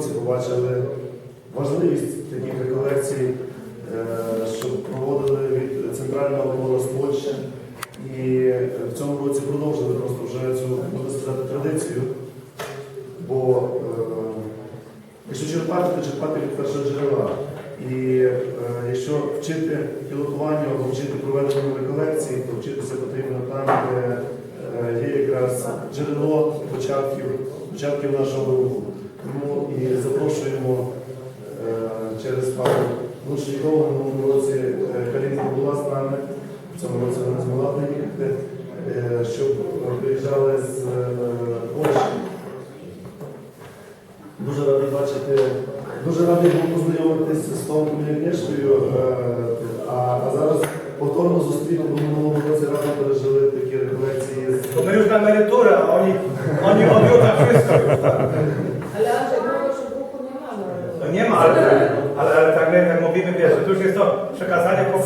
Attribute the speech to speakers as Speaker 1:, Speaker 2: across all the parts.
Speaker 1: році побачили важливість таких реколекцій, е, щоб проводили від центрального коло з Польщі. І е, в цьому році продовжили просто вже цю, можна сказати, традицію. Бо е, якщо черпати, то черпати від першого джерела. І якщо вчити пілотуванню або вчити проведенню реколекцій, то вчитися потрібно там, де є якраз джерело початків, початків нашого руху. Тому і запрошуємо е, через пану Лучнікову в минулому році е, Калінка була з нами, в цьому році вона змогла приїхати, е, щоб приїжджали з Польщі. Дуже радий бачити, дуже радий був познайомитися з Томкою Агнішкою, а, а зараз повторно зустріли, бо в минулому році разом пережили такі реколекції
Speaker 2: To my już na emeryturę, a oni, My, jak mówimy, wiesz, że tu już jest to przekazanie po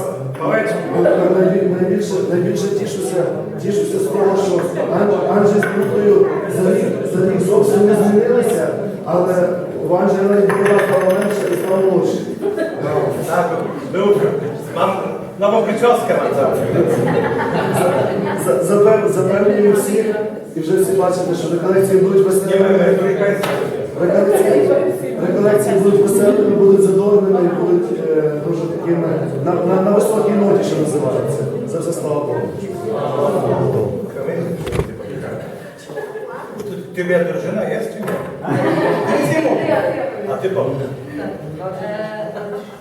Speaker 2: pałeczki.
Speaker 1: Ну, найбі- Найбільше, найбільше тішуся, тішуся з того, що Ан- Анджей з Бухтою за рік, за рік зовсім не змінилися, але Анджея навіть була стала менше і стала молодший.
Speaker 2: Tak, był, mam nową przyczoskę mam zawsze.
Speaker 1: За- запев- Запевнюю всіх, і вже всі бачите, що реколекції будуть
Speaker 2: Nie
Speaker 1: Реколекції, реколекції будуть веселими, будуть задорними і будуть е, дуже такими на, на, на високій ноті, що називається. За все слава Богу.
Speaker 2: Jest, czy nie? Nic nie mówię. A ty powiedz.
Speaker 3: Е,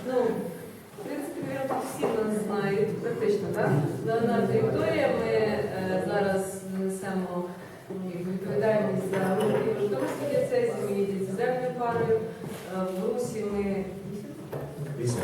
Speaker 3: Ну, в принципі, всі нас знають практично, так? Леонард Вікторія, ми е, зараз несемо ну, як відповідальність за руки в Парою. Е, В Русі ми
Speaker 1: Вісім.